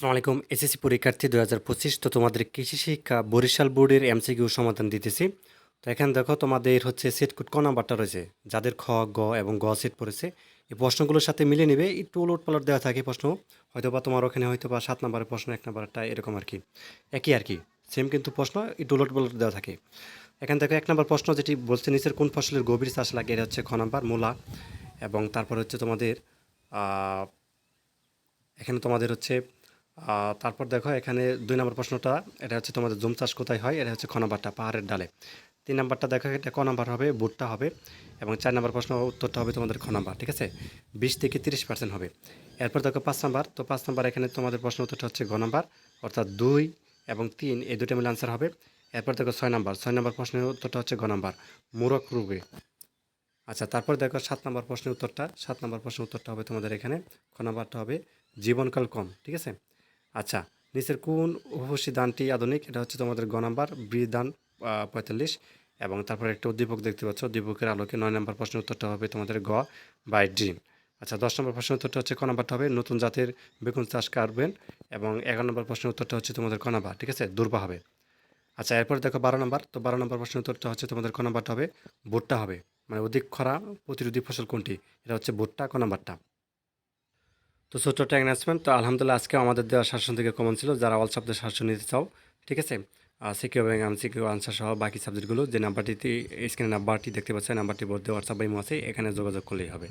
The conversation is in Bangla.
আসসালামু আলাইকুম, এসএসসি পরীক্ষার্থী দু হাজার পঁচিশ, তো তোমাদের কৃষি শিক্ষা বরিশাল বোর্ডের এমসিকিউ সমাধান দিতেছি। তো এখানে দেখো তোমাদের হচ্ছে সেট কোড ক নাম্বারটা রয়েছে, যাদের খ, গ এবং গ সেট পড়েছে। এই প্রশ্নগুলোর সাথে মিলে নেবে, একটু উলট পালট দেওয়া থাকে প্রশ্ন হয়তো বা তোমার ওখানে হয়তো বা সাত নাম্বারের প্রশ্ন, এক নাম্বারটা এরকম আর কি। একই আর কি সেম কিন্তু প্রশ্ন, একটু উলট পালট দেওয়া থাকে। এখান থেকে এক নম্বর প্রশ্ন যেটি বলছে, নিচের কোন ফসলের গভীর চাষ লাগে, এটা হচ্ছে খ নাম্বার, মূলা এবং তারপর হচ্ছে তোমাদের এখানে তোমাদের হচ্ছে তারপর দেখো, এখানে দুই নম্বর প্রশ্নটা, এটা হচ্ছে তোমাদের জুম চাষ কোথায় হয়? এটা হচ্ছে খ পাহাড়ের ডালে। তিন নম্বরটা দেখো, এটা ক নাম্বার হবে? ভুট্টা হবে। এবং চার নম্বর প্রশ্ন উত্তরটা হবে তোমাদের খ ঠিক আছে? বিশ থেকে তিরিশ পার্সেন্ট হবে। এরপর দেখো পাঁচ নাম্বার, তো পাঁচ নাম্বার এখানে তোমাদের প্রশ্ন উত্তরটা হচ্ছে গ নাম্বার, অর্থাৎ দুই এবং তিন, এই দুটো মিলে আনসার হবে। এরপর দেখো ছয় নাম্বার, ছয় নম্বর প্রশ্নের উত্তরটা হচ্ছে গ নাম্বার মুরক রোগে। আচ্ছা তারপর দেখো সাত নম্বর প্রশ্নের উত্তরটা, সাত নম্বর প্রশ্নের উত্তরটা হবে তোমাদের এখানে, খ হবে জীবনকাল কম, ঠিক আছে? আচ্ছা নিচের কোন উপসী দানটি আধুনিক? এটা হচ্ছে তোমাদের গ নাম্বার বৃদান পঁয়তাল্লিশ। এবং তারপর একটা উদ্দীপক দেখতে পাচ্ছ, উদ্দীপকের আলোকে নয় নম্বর প্রশ্নের উত্তরটা হবে তোমাদের গ বাই ড্রিম আচ্ছা দশ নম্বর প্রশ্নের উত্তরটা হচ্ছে ক নাম্বারটা হবে, নতুন জাতের বেগুন চাষ করবেন। এবং এগারো নম্বর প্রশ্নের উত্তরটা হচ্ছে তোমাদের ক নাম্বার, ঠিক আছে? দুর্বা হবে। আচ্ছা এরপর দেখো বারো নম্বর, তো বারো নম্বর প্রশ্নের উত্তরটা হচ্ছে তোমাদের ক নাম্বারটা হবে, ভুট্টা হবে। মানে অধিক খরা প্রতিরোধী ফসল কোনটি? এটা হচ্ছে ভুট্টা, ক নাম্বারটা। তো ছোট্ট একটা অ্যানাউন্সমেন্ট তো আলহামদুলিল্লাহ আজকে আমাদের দেওয়া শাসন থেকে কমন ছিল, যারা অল সাবজেক্ট শাসন নিতে চাও, ঠিক আছে? সিকিউ এবং এমসিকিউ আনসার সহ বাকি সাবজেক্টগুলো যে নাম্বারটিতে স্ক্রিনে নাম্বারটি দেখতে পাচ্ছেন নাম্বারটি বলতে হোয়াটসঅ্যাপ বা ইমো আছে, এখানে যোগাযোগ করলেই হবে।